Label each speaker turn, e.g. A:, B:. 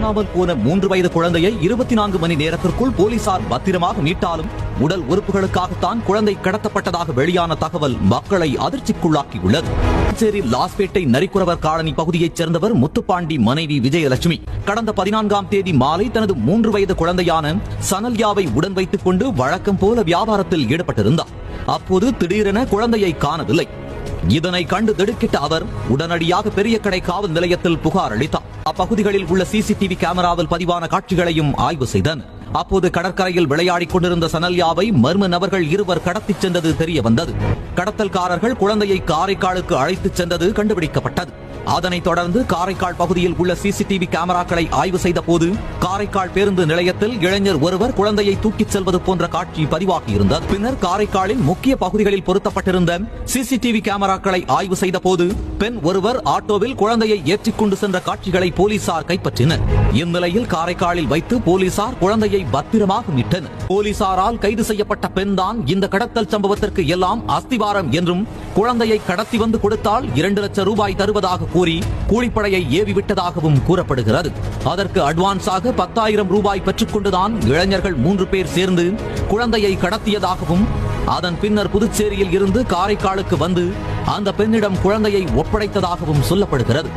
A: காணாமல் போன மூன்று வயது குழந்தையை இருபத்தி நான்கு மணி நேரத்திற்குள் போலீசார் பத்திரமாக மீட்டாலும் உடல் உறுப்புகளுக்காகத்தான் குழந்தை கடத்தப்பட்டதாக வெளியான தகவல் மக்களை அதிர்ச்சிக்குள்ளாக்கியுள்ளது. புதுச்சேரி லாஸ்பேட்டை நரிக்குறவர் காலனி பகுதியைச் சேர்ந்தவர் முத்துப்பாண்டி மனைவி விஜயலட்சுமி. கடந்த பதினான்காம் தேதி மாலை தனது மூன்று வயது குழந்தையான சனல்யாவை உடன் வைத்துக் கொண்டு வழக்கம் போல வியாபாரத்தில் ஈடுபட்டிருந்தார். அப்போது திடீரென குழந்தையை காணவில்லை. இதனை கண்டு திடுக்கிட்ட அவர் உடனடியாக பெரிய கடை காவல் நிலையத்தில் புகார் அளித்தார். அப்பகுதிகளில் உள்ள சிசிடிவி கேமராவில் பதிவான காட்சிகளையும் ஆய்வு செய்தனர். அப்போது கடற்கரையில் விளையாடிக் கொண்டிருந்த சனல்யாவை மர்ம நபர்கள் இருவர் கடத்திச் சென்றது தெரிய வந்தது கடத்தல்காரர்கள் குழந்தையை காரைக்காலுக்கு அழைத்துச் சென்றது கண்டுபிடிக்கப்பட்டது. அதனைத் தொடர்ந்து காரைக்கால் பகுதியில் உள்ள சிசிடிவி கேமராக்களை ஆய்வு செய்த போது காரைக்கால் பேருந்து நிலையத்தில் இளைஞர் ஒருவர் குழந்தையை தூக்கிச் செல்வது போன்ற காட்சி பதிவாகியிருந்தது பின்னர் காரைக்காலின் முக்கிய பகுதிகளில் பொருத்தப்பட்டிருந்த சிசிடிவி கேமராக்களை ஆய்வு செய்த போது பெண் ஒருவர் ஆட்டோவில் குழந்தையை ஏற்றிக் கொண்டு சென்ற காட்சிகளை போலீசார் கைப்பற்றினர். இந்நிலையில் காரைக்காலில் வைத்து போலீசார் குழந்தையை பத்திரமாக மீட்டனர். போலீசாரால் கைது செய்யப்பட்ட பெண்தான் இந்த கடத்தல் சம்பவத்திற்கு எல்லாம் அஸ்திவாரம் என்றும் குழந்தையை கடத்தி வந்து கொடுத்தால் இரண்டு லட்சம் ரூபாய் தருவதாக கூறி கூலிப்படையை ஏவிவிட்டதாகவும் கூறப்படுகிறது. அதற்கு அட்வான்ஸாக பத்தாயிரம் ரூபாய் பெற்றுக்கொண்டுதான் இளைஞர்கள் மூன்று பேர் சேர்ந்து குழந்தையை கடத்தியதாகவும் அதன் பின்னர் புதுச்சேரியில் இருந்து காரைக்காலுக்கு வந்து அந்த பெண்ணிடம் குழந்தையை ஒப்படைத்ததாகவும் சொல்லப்படுகிறது.